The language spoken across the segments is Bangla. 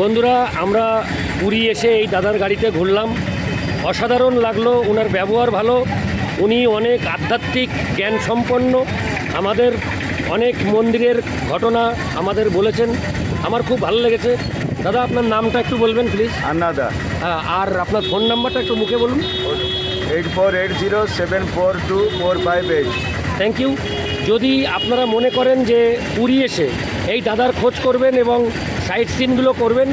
বন্ধুরা আমরা পুরী এসে এই দাদার গাড়িতে ঘুরলাম। অসাধারণ লাগল ওনার ব্যবহার ভালো। উনি অনেক আধ্যাত্মিক জ্ঞান সম্পন্ন আমাদের অনেক মন্দিরের ঘটনা আমাদের বলেছেন। আমার খুব ভালো লেগেছে। দাদা আপনার নামটা একটু বলবেন প্লিজ আন্নাদা আর আপনার ফোন নাম্বারটা একটু মুখে বলুন। Eight four eight zero seven four two four five eight. Thank you যদি আপনারা মনে করেন যে পুরী এসে এই দাদার খোঁজ করবেন এবং সাইট সিনগুলো করবেন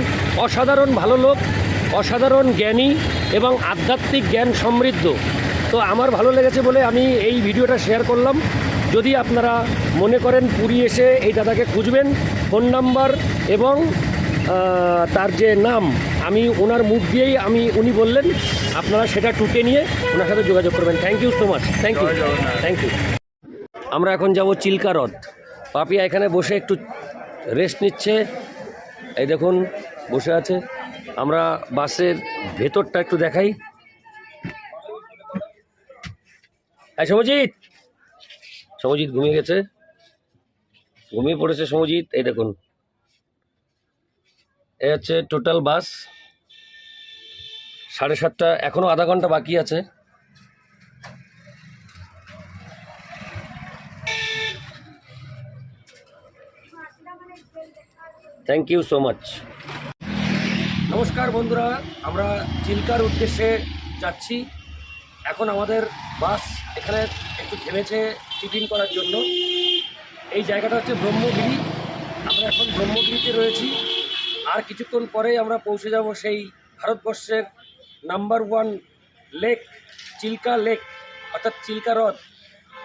অসাধারণ ভালো লোক অসাধারণ জ্ঞানী এবং আধ্যাত্মিক জ্ঞান সমৃদ্ধ। তো আমার ভালো লেগেছে বলে আমি এই ভিডিওটা শেয়ার করলাম। যদি আপনারা মনে করেন পুরী এসে এই দাদাকে খুঁজবেন ফোন নাম্বার এবং তার যে নাম আমি ওনার মুখ দিয়েই আমি উনি বললেন আপনারা সেটা টুকে নিয়ে ওনার সাথে যোগাযোগ করবেন। Thank you so much thank you thank you আমরা এখন যাব চিল্কা হ্রদ পাপিয়া এখানে বসে একটু রেস্ট নিচ্ছে। এই দেখুন, বসে আছে। আমরা বাসের ভেতরটা একটু দেখাই। এই সমজিৎ সমজিৎ ঘুমিয়ে গেছে। ঘুমিয়ে পড়েছে সমজিৎ এই দেখুন। এই হচ্ছে টোটাল বাস। সাড়ে সাতটা এখনও আধা ঘণ্টা বাকি আছে। থ্যাংক ইউ সো মাচ নমস্কার বন্ধুরা, আমরা চিল্কার উদ্দেশ্যে যাচ্ছি। এখন আমাদের বাস এখানে একটু থেমেছে টিফিন করার জন্য। এই জায়গাটা হচ্ছে ব্রহ্মগিরি। আমরা এখন ব্রহ্মগিরিতে রয়েছি। আর কিছুক্ষণ পরেই আমরা পৌঁছে যাব সেই ভারতবর্ষের number one lake, Chilka lake, অর্থাৎ চিল্কা হ্রদ।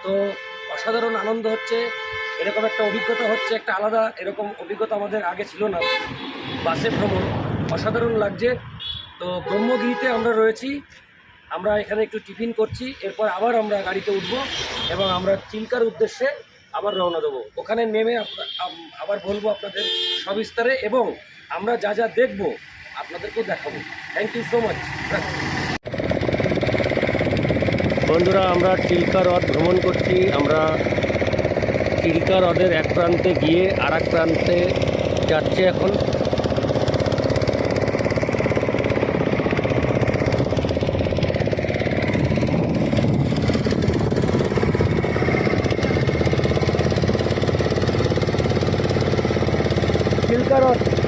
তো অসাধারণ আনন্দ হচ্ছে। এরকম একটা অভিজ্ঞতা হচ্ছে, একটা আলাদা এরকম অভিজ্ঞতা আমাদের আগে ছিল না। বাসে ভ্রমণ, অসাধারণ লাগছে। তো ব্রহ্মগিরিতে আমরা রয়েছি। আমরা এখানে একটু টিফিন করছি, এরপর আবার আমরা গাড়িতে উঠব এবং আমরা চিল্কার উদ্দেশ্যে আবার রওনা দেবো। ওখানে নেমে আবার বলব আপনাদের সবিস্তারে এবং আমরা যা যা দেখব আপনাদেরকেও দেখাবো। থ্যাংক ইউ সো মাচ বন্ধুরা, আমরা চিল্কা হ্রদ ভ্রমণ করছি। আমরা চিল্কা হ্রদের এক প্রান্তে গিয়ে আর প্রান্তে যাচ্ছে এখন। চিল্কা হ্রদ।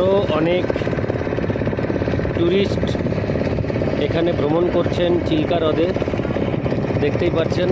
আরও অনেক ট্যুরিস্ট এখানে ভ্রমণ করছেন চিল্কা হ্রদে। দেখতেই পাচ্ছেন।